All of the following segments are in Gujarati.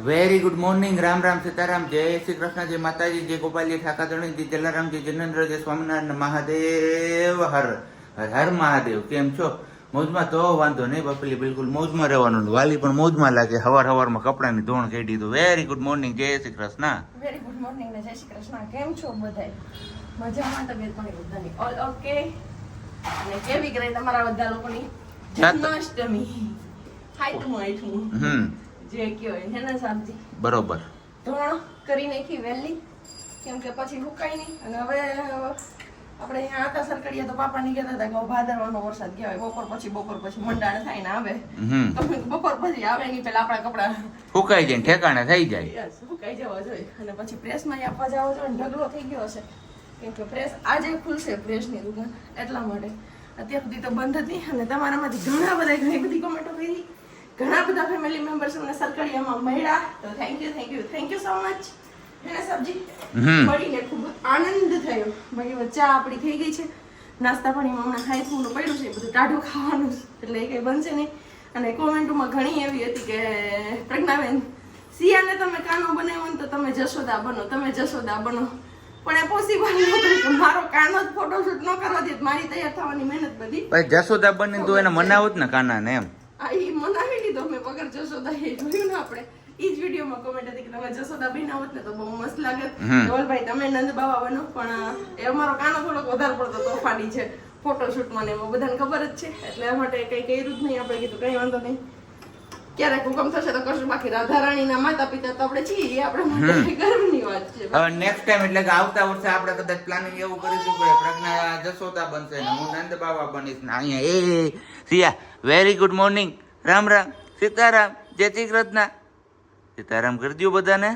Very good morning Ram Ram Sitaram. જય શ્રી કૃષ્ણ. જય માતાજી. જય ગોપાલજી. ઠાકાધણી જલારામજી જનેન્દ્ર. જય સ્વામિનારાયણ. મહાદેવ. હર હર મહાદેવ. કેમ છો? મોજમાં તો વાંધો નહીં બાપલી બિલકુલ મોજમાં રહેવાનું વાલી પણ મોજમાં લાગે. હવાર હવારમાં કપડાની ધોણ કાઢી તો વેરી ગુડ મોર્નિંગ જય Shri Krishna. Very good morning જય શ્રી કૃષ્ણ. કેમ છો બધા મજામાં તબિયત પાણી બધાની. ઓલ ઓકે અને કેવી ગઈ તમારા બધા લોકોની? જન્માષ્ટમી. હાઈટું હાઈટું હમ. જે કયો હે ને સાબજી બરોબર. ધોણ કરી નાખી વહેલી કેમ કે પછી મુકાય નહીં. અને હવે આપણે અહીંયા આતા સરકડીએ તો પાપા ની કહેતા હતા કે ભાદરવાનો વરસાદ કહેવાય બપોર પછી બપોર પછી મંડાણ થાય ને આવે. તો બપોર પછી આવે નહીં પેલા આપણા કપડા ફૂંકાઈ જાય ઠેકાણે થઈ જાય. સુકાઈ જવા જોઈએ. અને પછી પ્રેસમાં આપવા જાવ જોઈએ ને ઢગલો થઈ ગયો હશે. કેમ કે પ્રેસ આજે ખુલશે પ્રેસની દુકાન એટલા માટે. અત્યાર સુધી તો બંધ હતી અને તમારામાંથી ઘણા બધા ઘણી બધી કોમેન્ટો કરી. ઘણા બધા ફેમિલી મેમ્બર્સ અમને સરકારીયામાં મળ્યા. તો thank you thank you thank you so much એને સબ્જી? મળીને ખૂબ આનંદ થયો. બાકી હવે ચા આપણી થઈ ગઈ છે. નાસ્તા પાણીમાં હમણાં ખાઈ થોડું પડ્યું છે બધું ટાઢું ખાવાનું એટલે એ કંઈ બનશે નહીં. અને કોમેન્ટોમાં ઘણી એવી હતી કે પ્રજ્ઞાબેન સિયાને તમે કાનો બનાવ્યો ને તો તમે જશોદા બનો તમે જશોદા બનો. પણ એ પોસિબલ નહોતું કે મારો કાનો જ ફોટોશૂટ ન કરવા દે. મારી તૈયાર થવાની મહેનત બધી જસોદા બની તો એને મનાવત ને કાનાને એમ. આ ઈ વગર જશોદા એ જોયું ને આપણે? એ જ વિડીયોમાં કોમેન્ટ હતી કે તમે જશોદા બહેના હોત ને તો બહુ મસ્ત લાગત ધવલભાઈ તમે નંદ બાવા બનો પણ એ અમારો કાનો થોડોક વધારે પડતો તોફાની છે. ફોટોશૂટમાં ને એમાં બધાને ખબર જ છે. એટલે માટે કંઈ કર્યું જ નહીં. આપણે કીધું કંઈ વાંધો નહીં. ક્યારેક હુકમ થશે તો કરશું. બાકી રાધા માતા પિતા તો આપણે છીએ. આપણે માટે ગર્વની વાત છે. હવે નેક્સ્ટ ટાઈમ એટલે કે આવતા વર્ષે આપણે કદાચ પ્લાનિંગ એવું કરીશું કે પ્રજ્ઞા જસોદા બનશે ને હું નંદ બાબા બનીશ ને અહીંયા. એ સિયા very good morning Ram Ram. Sitaram, જય કૃષ્ણ. સીતારામ કરી બધાને.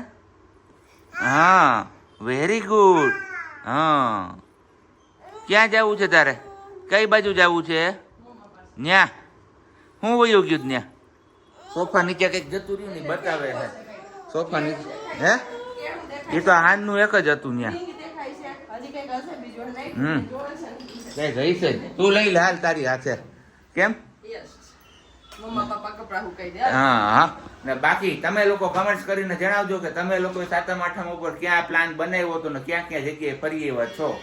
હા વેરી ગુડ હા. ક્યાં જવું છે તારે? કઈ બાજુ જવું છે? ન્યા. હું વયું ગયું ન્યા. સોફા નીચે કંઈક જતું રહ્યું નહીં બતાવે છે. સોફા નીચે. હે? એ તો હાનનું એક જ હતું ત્યાં નહીં હમ. કઈ ગઈ છે તું લઈ લે હાલ તારી હાથે. કેમ Yes. મમ્મા પપ્પા કપડા હુકાઈ દે હા હા. ને બાકી તમે લોકો કમેન્ટ્સ કરીને જણાવજો કે તમે લોકો સાતમ આઠમ ઉપર ક્યાં પ્લાન બનાવ્યો હતો ને ક્યાં ક્યાં જગ્યાએ ફરી એવા છો?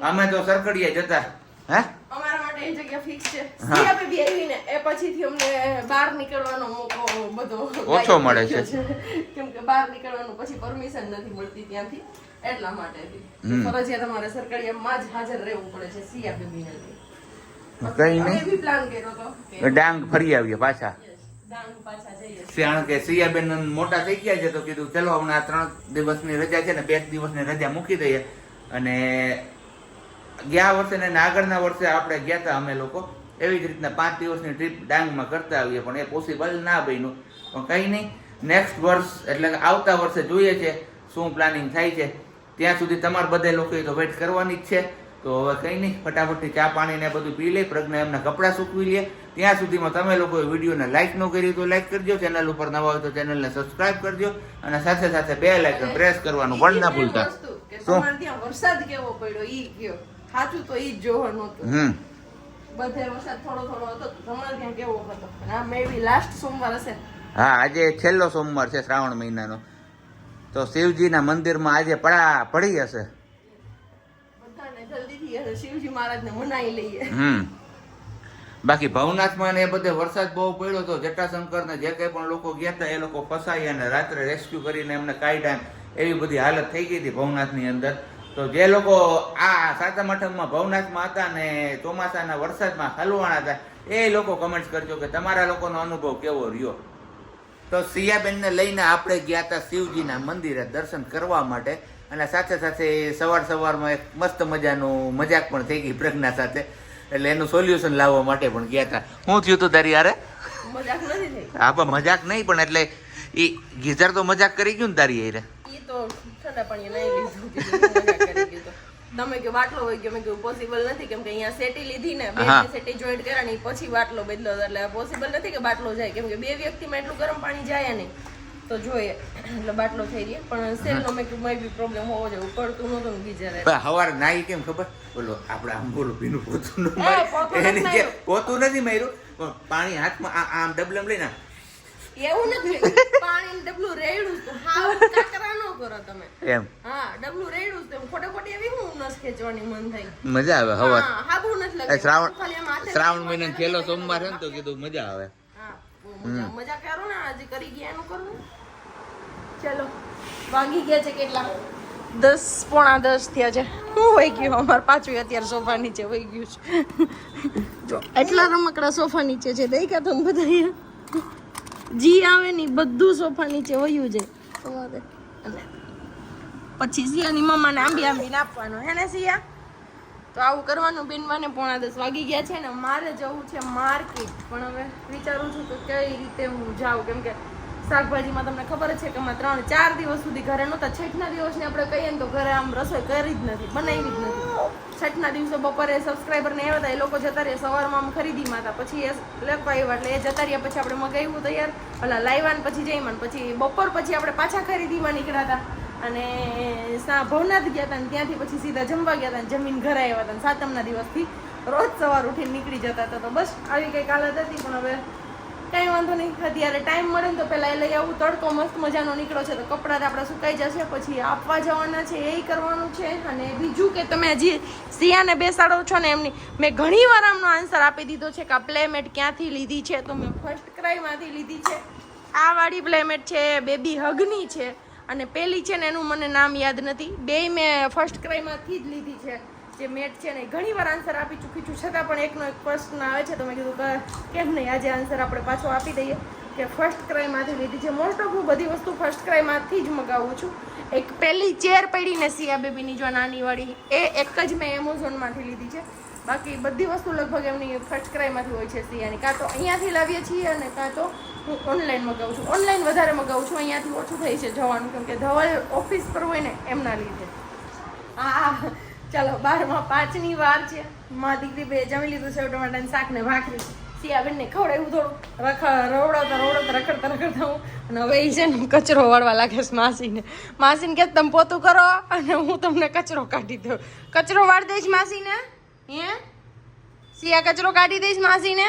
અમે તો સરકડીએ જતા. હે? અમારા માટે એ જગ્યા ફિક્સ છે. સિયા બેબી એ પછીથી અમને બહાર નીકળવાનો મોકો બધો ઓછો મળે છે. કેમ કે બહાર નીકળવાનું પછી પરમિશન નથી મળતી ત્યાંથી. એટલા હમ. ફરજિયાત અમારે સરકારીમાં જ હાજર રહેવું પડે છે સિયા બેબીને લઈ. કઈ નહીં. ડાંગ ફરી આવીએ પાછા. કારણ કે સિયાબેન મોટા થઈ ગયા છે તો કીધું ચલો હમણાં ત્રણ દિવસની રજા છે ને બે દિવસની રજા મૂકી દઈએ. અને ગયા વર્ષે ને આગળના વર્ષે આપણે ગયા હતા અમે લોકો. એવી જ રીતના પાંચ દિવસની ટ્રીપ ડાંગમાં કરતા આવીએ પણ એ પોસિબલ ના બન્યું. પણ કંઈ નહીં. નેક્સ્ટ વર્ષ એટલે કે આવતા વર્ષે જોઈએ છે શું પ્લાનિંગ થાય છે. ત્યાં સુધી તમારે બધા લોકોએ તો વેઇટ કરવાની જ છે. તો હવે કંઈ નહીં ફટાફટથી ચા પાણી ને બધું પી લે પ્રજ્ઞા એમના કપડાં સૂકવી લે. ત્યાં સુધીમાં તમે લોકોએ વિડીયોને લાઈક ન કરી તો લાઈક કરજો ચેનલ ઉપર નવા હોય તો ચેનલને સબસ્ક્રાઇબ કરજો અને સાથે સાથે બે લાઈકન પ્રેસ કરવાનું પણ ના ભૂલતા. વરસાદ કેવો પડ્યો? ઈ ગયો સાચું તો ઈ જ જોવાનું હતું. હમ. બધે વરસાદ થોડો થોડો હતો તમારે ત્યાં કેવો હતો? આ મેબી લાસ્ટ સોમવાર હશે. હા આજે છેલ્લો સોમવાર છે શ્રાવણ મહિનાનો. તો શિવજીના મંદિરમાં આજે પડા પડી હશે. બાકી ભવનાથમાં ને એ બધે વરસાદ બહુ પડ્યો હતો જટાશંકર ને જે કંઈ પણ લોકો ગયા હતા એ લોકો ફસાઈ અને રાત્રે રેસ્ક્યુ કરીને એમને કાઢ્યા એવી બધી હાલત થઈ ગઈ હતી ભવનાથની અંદર. તો જે લોકો આ સાતમ આઠમમાં ભવનાથમાં હતા ને ચોમાસાના વરસાદમાં હલવાણા હતા, એ લોકો કમેન્ટ કરજો કે તમારા લોકોનો અનુભવ કેવો રહ્યો? તો સિયાબેનને લઈને આપણે ગયા હતા શિવજીના મંદિરે દર્શન કરવા માટે. અને સાથે સાથે સવાર સવારમાં એક મસ્ત મજાનું મજાક પણ થઈ ગઈ પ્રજ્ઞા સાથે. એટલે એનું સોલ્યુશન લાવવા માટે પણ ગયા હતા. શું થયું તું તારી યારે મજાક નથી થઈ. હા પણ મજાક નહીં પણ એટલે એ ગીઝર તો મજાક કરી ગયું ને તારી યારે તમે કે વાટલો હોય કે મેં કીધું પોસિબલ નથી કેમ કે અહીંયા સેટી લીધી ને બે સેટી જોઈન્ટ કર્યા ને પછી બાટલો બદલો એટલે પોસિબલ નથી કે બાટલો જાય કેમ કે બે વ્યક્તિમાં એટલું ગરમ પાણી જાય નહીં. તો જોઈએ. એટલે બાટલો થઈ ગયો. પણ સેલનો મેં મેં બી પ્રોબ્લેમ હોવો જોઈએ. ઉકળતું નહોતું ને ગીઝર પણ હવારે નાઈ કેમ ખબર? બોલો આપણે આમ બોલો ભીનું પોતું ન એની જે પોતું નથી માર્યું પણ હાથમાં આમ ડબલમ લઈને એવું નથી. પાણી ડબલું રેડું કરો તમે. એમ. હા ડબલું રેડું છે ખોટે ખોટી એવી હું નસ ખેંચવાની મન થઈ મજા આવે હવા હાબુ નથી એ શ્રાવણ શ્રાવણ મહિનો છેલ્લો સોમવાર છે ને તો કીધું મજા આવે. મજા કરો ને, આજે કરી ગયા એનું કરું. ચલો, વાગી ગયા છે કેટલા? દસ પોણા દસ થયા છે. હું વહી ગયું અમારે પાછું અત્યારે સોફા નીચે વહી ગયું છે. જો, એટલા રમકડા સોફા નીચે છે દઈ ગયા તમે બધા જી આવે ને, બધું સોફા નીચે વયું છે અને પછી સિયાની મમ્માને આંબી આંબીને આપવાનું, હે ને સિયા તો આવું કરવાનું બેનવાને પોણા દસ વાગી ગયા છે ને મારે જવું છે માર્કેટ. પણ હવે વિચારું છું કે કઈ રીતે હું જાઉં. કેમ કે શાકભાજીમાં તમને ખબર છે કે અમે ત્રણ ચાર દિવસ સુધી ઘરે નહોતા. છઠના દિવસને આપણે કહીએ ને તો ઘરે આમ રસોઈ કરી જ નથી, બનાવી જ નથી. છઠના દિવસે બપોરે સબસ્ક્રાઈબરને આવ્યા હતા, એ લોકો જતા રહ્યા સવારમાં આમ ખરીદીમાં હતા પછી એ લેવા આવ્યા એટલે એ જતા રહ્યા. પછી આપણે મગાવ્યું તૈયાર. ઓલા લાવ્યા પછી જઈમાં પછી બપોર પછી આપણે પાછા ખરીદીમાં નીકળ્યા હતા. અને સા ભવનાથ ગયા હતા ત્યાંથી પછી સીધા જમવા ગયા હતા જમીન ઘરે આવ્યા હતા સાતમના દિવસથી રોજ સવાર ઉઠીને નીકળી જતા હતા તો બસ આવી કઈ હાલત હતી, પણ હવે કાંઈ વાંધો નહીં. અત્યારે ટાઈમ મળે ને તો પહેલાં એ લઈ આવું. તડકો મસ્ત મજાનો નીકળ્યો છે તો કપડાં આપણા સુકાઈ જશે, પછી આપવા જવાના છે, એ કરવાનું છે. અને બીજું કે તમે હજી સિયાને બેસાડો છો ને એમની, મેં ઘણી વાર આમનો આન્સર આપી દીધો છે કે આ પ્લેમેટ ક્યાંથી લીધી છે તો મેં ફર્સ્ટ ક્રાઈમાંથી લીધી છે. આ વાળી પ્લેમેટ છે બેબી હગની છે. અને પેલી છે ને એનું મને નામ યાદ નથી. બે મેં ફર્સ્ટ ક્રાઈમાંથી જ લીધી છે. જે મેટ છે ને ઘણી વાર આન્સર આપી ચૂકી છું. છતાં પણ એકનો એક પ્રશ્ન આવે છે તો મેં કીધું કે કેમ નહીં? આજે આન્સર આપણે પાછો આપી દઈએ કે ફર્સ્ટ ક્રાઈમાંથી લીધી છે. મોસ્ટ ઓફ હું બધી વસ્તુ ફર્સ્ટ ક્રાઈમાંથી જ મગાવું છું. એક પહેલી ચેર પડીને સિયા બેબીની જો નાની વાળી, એ એક જ મેં એમેઝોનમાંથી લીધી છે. બાકી બધી વસ્તુ લગભગ એમની ફર્સ્ટ ક્રાઈમાંથી હોય છે સિયાની. કાં તો અહીંયાથી લાવીએ છીએ અને કાં તો હું ઓનલાઈન મગાવું છું. ઓનલાઈન વધારે મગાવું છું, અહીંયાથી ઓછું થઈ છે જવાનું, કેમ કે ધવલ ઓફિસ પર હોય ને એમના લીધે. આ ચાલો, બારમાં પાંચની વાર છે. મા દીકરી બે જમી લીધું છે ટમાટાને શાક ને ભાખરી. સિયાબેનને ખવડાવ્યું થોડું. રખ, રવડાવતા રવડાવતા, રખડતા રખડતા હું. અને હવે એ છે ને કચરો વાળવા લાગે છે માસીને. માસીને કે તમે પોતું કરો અને હું તમને કચરો કાઢી દઉં. કચરો વાળ દઈશ માસીને? હે? સિયા કચરો કાઢી દઈશ માસીને?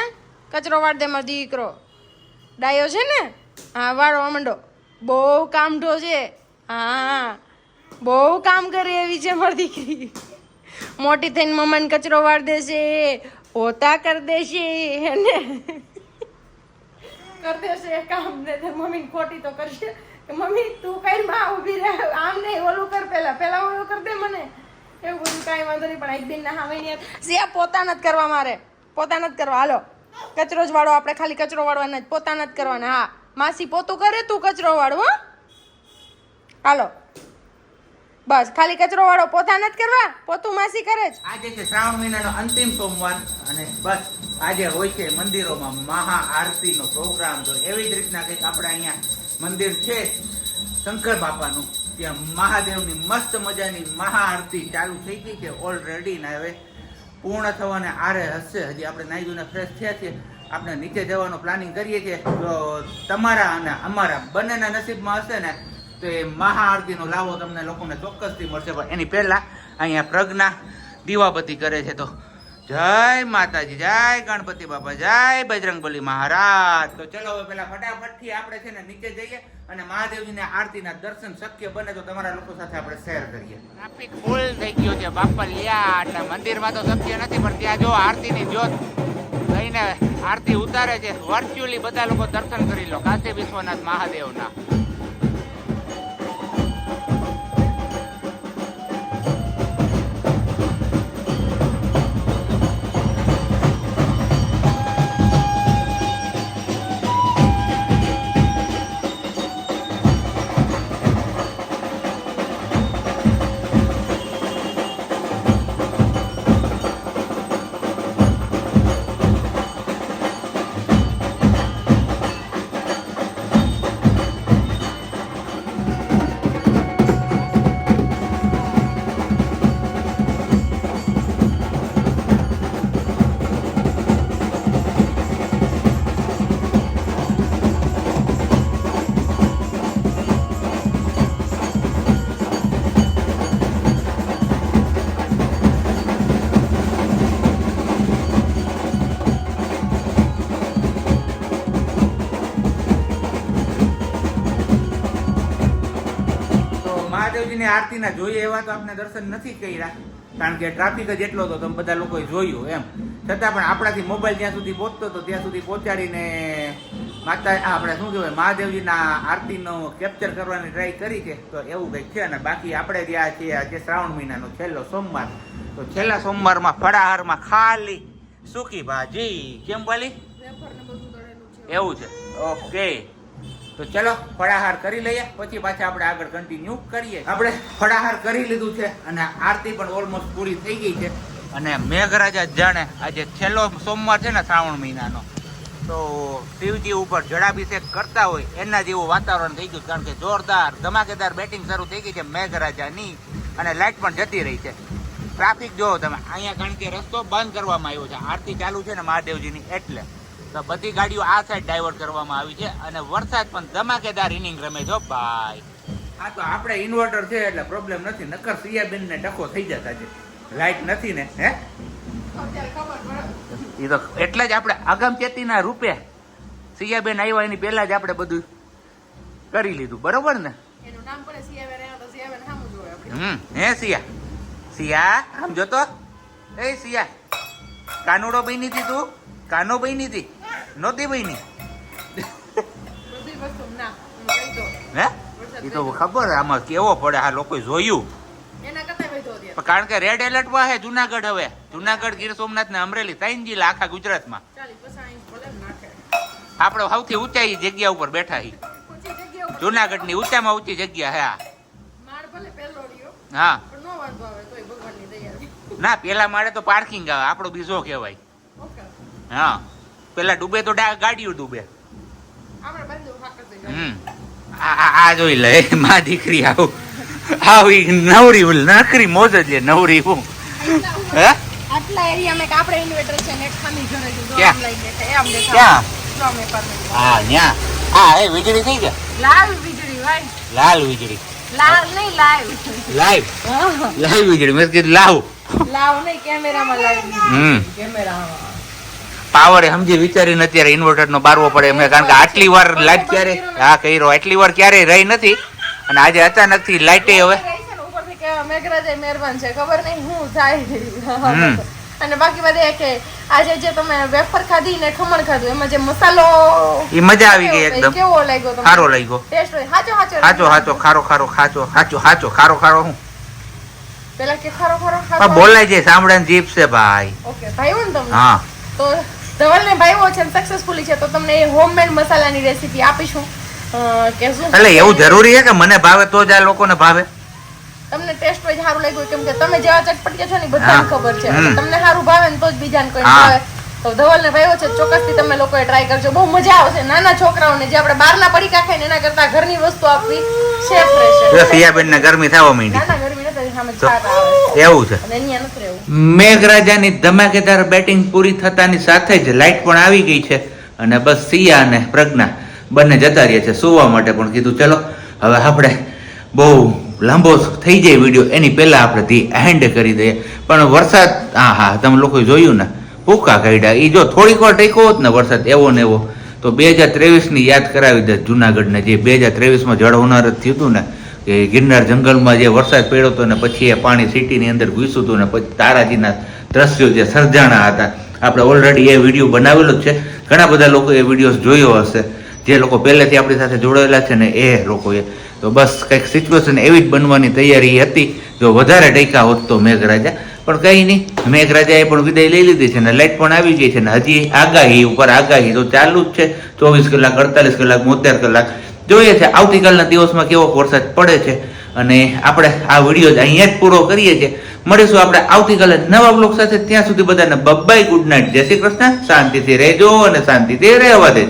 કચરો વાળ દે મારો દીકરો. ડાયો છે ને? હા, વાળો અમંડો. બહુ કામઢો છે. હા, બહુ કામ કરે એવી છે મારી દીકરી. મોટી થઈને મમ્માને કચરો વાળ દેશે, પોતા કરી દેશે અને કરી દેશે કામ ને તે મમ્મીને ખોટી તો કરશે. મમ્મી, તું કઈ માં ઊભી રહે? આમ નહીં ઓલું કર પેલા. પેલા ઓલું કર દે મને. એવું બધું કાંઈ વાંધો નહીં, પણ એક દિન ના હાવે નહીં સિયા પોતા નથી કરવા મારે. પોતાના જ કરવા, હાલો. કચરો જ વાળો આપણે ખાલી કચરો વાળવાના જ પોતાના જ કરવાના, હા. માસી પોતું કરે તું કચરો વાળો હો? હાલો. બસ, ખાલી કચરો વાળો પોતાના જ કરવા, પોતું માસી કરે જ. આજે છે શ્રાવણ મહિનાનો અંતિમ સોમવાર અને બસ, આજે હોય છે મંદિરોમાં મહા આરતીનો પ્રોગ્રામ. તો એવી જ રીતના કંઈક આપણે અહીંયા મંદિર છે શંકર બાપાનું. ત્યાં મહાદેવની મસ્ત મજાની મહાઆરતી ચાલુ થઈ ગઈ છે ઓલરેડી ને હવે પૂર્ણ થવાને આરે હશે. હજી આપણે નાઈ ધોઈને ફ્રેશ થયા છીએ. આપણે નીચે જવાનું પ્લાનિંગ કરીએ છીએ. તો તમારા અને અમારા બંનેના નસીબમાં હશે ને, તો એ મહાઆરતીનો લાવો તમને લોકોને ચોક્કસથી મળશે. પણ એની પહેલા અહીંયા પ્રજ્ઞા દીવાબત્તી કરે છે તો જય માતાજી, જય ગણપતિ બાપા, જય બજરંગબલી મહારાજ. તો ચલો હવે પેલા ફટાફટથી આપણે છે ને નીચે જઈએ. અને મહાદેવજીને આરતીના દર્શન શક્ય બને તો તમારા લોકો સાથે આપણે શેર કરીએ. ટ્રાફિક ફૂલ થઈ ગયો છે. બાપા લ્યા એટલે મંદિરમાં તો શક્ય નથી, પણ ત્યાં જો આરતીની જોત લઈને આરતી ઉતારે છે વર્ચ્યુઅલી બધા લોકો દર્શન કરી લો. કાશી વિશ્વનાથ મહાદેવના. મહાદેવજીની આરતીના જોઈએ એવા તો આપણે દર્શન નથી કર્યા. કારણ કે ટ્રાફિક જ એટલો હતો તમે બધા લોકોએ જોયું એમ. છતાં પણ આપણાથી મોબાઈલ જ્યાં સુધી પહોંચતો હતો ત્યાં સુધી પહોંચાડીને માતા આપણે શું કહેવાય મહાદેવજીના આરતીનો કેપ્ચર કરવાની ટ્રાય કરી છે. તો એવું કંઈક છે અને બાકી આપણે ત્યાં છીએ આજે શ્રાવણ મહિનાનો છેલ્લો સોમવાર. તો છેલ્લા સોમવારમાં ફળાહારમાં ખાલી સૂકી ભાજી. કેમ બોલી? એવું છે. ઓકે. તો ચલો, ફળાહાર કરી લઈએ. પછી પાછા આપણે આગળ કન્ટિન્યુ કરીએ. આપણે ફળાહાર કરી લીધું છે અને આરતી પણ ઓલમોસ્ટ પૂરી થઈ ગઈ છે. અને મેઘરાજા જાણે આજે છેલ્લો સોમવાર છે ને શ્રાવણ મહિનાનો. તો શિવજી ઉપર જળાભિષેક કરતા હોય એના જેવું વાતાવરણ થઈ ગયું કારણ કે જોરદાર, ધમાકેદાર બેટિંગ શરૂ થઈ ગઈ છે મેઘરાજાની. અને લાઇટ પણ જતી રહી છે. ટ્રાફિક જોવો તમે. અહીંયા કારણ કે રસ્તો બંધ કરવામાં આવ્યો છે. આરતી ચાલુ છે ને મહાદેવજીની એટલે. તો બધી ગાડીઓ આ સાઈડ ડાયવર્ટ કરવામાં આવી છે અને વરસાદ પણ ધમાકેદાર ઇનિંગ રમે છો ભાઈ. આ તો આપણે ઇન્વર્ટર છે એટલે પ્રોબ્લેમ નથી નકર સિયાબેન ને ટકો થઈ જતા છે. લાઈટ નથી ને હે? એ તો એટલે જ આપણે અગમચેતીના રૂપે સિયાબેન આવ્યા એની પહેલા જ આપણે બધું કરી લીધું બરોબર ને? તો હમ હે સિયા? સિયા આમ જોતો? એ સિયા કાનુડો બની હતી તું કાનો બની હતી નહોતી બની હું એ તો ખબર આમાં કેવો પડે આ લોકો જોયું. કારણ કે રેડ એલર્ટમાં હે જુનાગઢ હવે. જુનાગઢ ગીર સોમનાથ ને અમરેલી ત્રણ જિલ્લા આખા ગુજરાતમાં. આપણે સૌથી ઊંચાઈ જગ્યા ઉપર બેઠા હી જુનાગઢની ઊંચામાં ઊંચી જગ્યા હે. આ હા. ના પેલા માળે તો પાર્કિંગ આવે આપણો બીજો કહેવાય. હા. પેલા ડૂબે તો ડા- ગાડીઓ ડૂબે. હમ. આ જોઈ લે માં દીકરી આવું. આવી નવરી નકરી મોજ જ લે નવરી હું હે? આટલા એરિયા મેં આપણે ઇન્વર્ટર છે ને ખામી ઘરે જો ક્યાં? આમ લઈ દેખાય એ આમ દેખાય હા ન્યા. હા એ વીજળી થઈ ગયા લાલ વીજળી ભાઈ. લાલ વીજળી. લાલ નહીં લાઈવ. લાઈવ? લાઈવ વીજળી. મેં કીધું લાવ. લાવ નહીં કેમેરામાં લાઈવ હમ. કેમેરામાં. પાવર સમજી વિચારીને અત્યારે ઇન્વર્ટર નો બારવો પડે એમને કારણ કે આટલી વાર લાઈટ ક્યારે હા કર્યો. આટલી વાર ક્યારે રહી નથી. અને આજે અચાનકથી લાઈટે હવે છે ને ઉપરથી કે મેઘરાજે મહેરબાન છે ખબર નહીં શું થાય અને બાકી બધે કે આજે જે તમે વેફર ખાધી ને ખમણ ખાધું એમાં જે મસાલો એ મજા આવી ગઈ એકદમ. કેવો લાગ્યો તમને? ખારો લાગ્યો. ટેસ્ટ હાચો હાચો હાચો હાચો ખારો ખારો ખાચો હાચો હાચો ખારો ખારો હું. પેલા કે ખારો ખારો પણ બોલાય છે સાંભળે જીપ છે ભાઈ. ઓકે તમને? હા. તો ધવલને ભાઈઓ છે સક્સેસફુલી છે તો તમને એ હોમમેડ મસાલાની રેસીપી આપીશું. કે શું એટલે એવું જરૂરી છે કે મને ભાવે તો જ આ લોકોને ભાવે? તમને ટેસ્ટ વાઇઝ સારું લાગ્યું કેમ કે તમે જેવા ચટપટિયા છો ને બધાને ખબર છે. તમને સારું ભાવે ને તો જ બીજાને કોઈ ભાવે. તો ધવલને ભાઈઓ છે ચોક્કસથી તમે લોકોએ ટ્રાય કરજો. બહુ મજા આવશે. નાના છોકરાઓને જે આપણે બહારના પડીકા ખાઈને એના કરતા ઘરની વસ્તુ આપવી સેફ રહેશે. સિયાબેન ને ગરમી થવા માંડી. નાના ગરમી નથી સામે છાપ આવે. એવું છે. અને અહીંયા નથી રહેવું. મેઘરાજાની ધમાકેદાર બેટિંગ પૂરી થતાની સાથે જ લાઇટ પણ આવી ગઈ છે અને બસ સિયા અને પ્રજ્ઞા બંને જતા રહ્યા છે. સુવા માટે પણ કીધું ચલો હવે આપણે બહુ લાંબો થઈ જાય વીડિયો. એની પહેલા આપણે ધી એન્ડ કરી દઈએ. પણ વરસાદ હા હા તમે લોકોએ જોયું ને ભૂકા કાઢ્યા એ જો થોડીક વાર ટેકો હોત ને વરસાદ એવો ને એવો, તો બે હજાર ત્રેવીસની યાદ કરાવી દે જુનાગઢને. જે બે હજાર ત્રેવીસમાં જળ હોનારત થયું હતું ને, કે ગિરનાર જંગલમાં જે વરસાદ પડ્યો હતો ને, પછી એ પાણી સિટીની અંદર ઘૂસ્યું હતું ને, પછી તારાજીના દ્રશ્યો જે સર્જાણા હતા. આપણે ઓલરેડી એ વીડિયો બનાવેલો જ છે. ઘણા બધા લોકો એ વીડિયો જોયો હશે. જે લોકો પહેલેથી આપણી સાથે જોડાયેલા છે ને, એ લોકોએ. તો બસ કંઈક સિચ્યુએશન એવી જ બનવાની તૈયારી હતી. જો વધારે ટેકા હોત તો મેઘરાજા પણ કંઈ નહીં. મેઘરાજાએ પણ વિદાય લઈ લીધી છે ને લાઇટ પણ આવી ગઈ છે ને હજી આગાહી, ઉપર આગાહી તો ચાલુ જ છે. ચોવીસ કલાક, અડતાલીસ કલાક, બોતેર કલાક. જોઈએ છે, આવતીકાલના દિવસમાં કેવો વરસાદ પડે છે અને આપણે આ વીડિયો અહીંયા જ પૂરો કરીએ છીએ. મળીશું આપણે આવતીકાલે નવા બ્લોગ સાથે. ત્યાં સુધી બધાને બબ્બાઈ ગુડ નાઇટ જય શ્રી કૃષ્ણ. શાંતિથી રહેજો અને શાંતિથી રહેવા દેજો.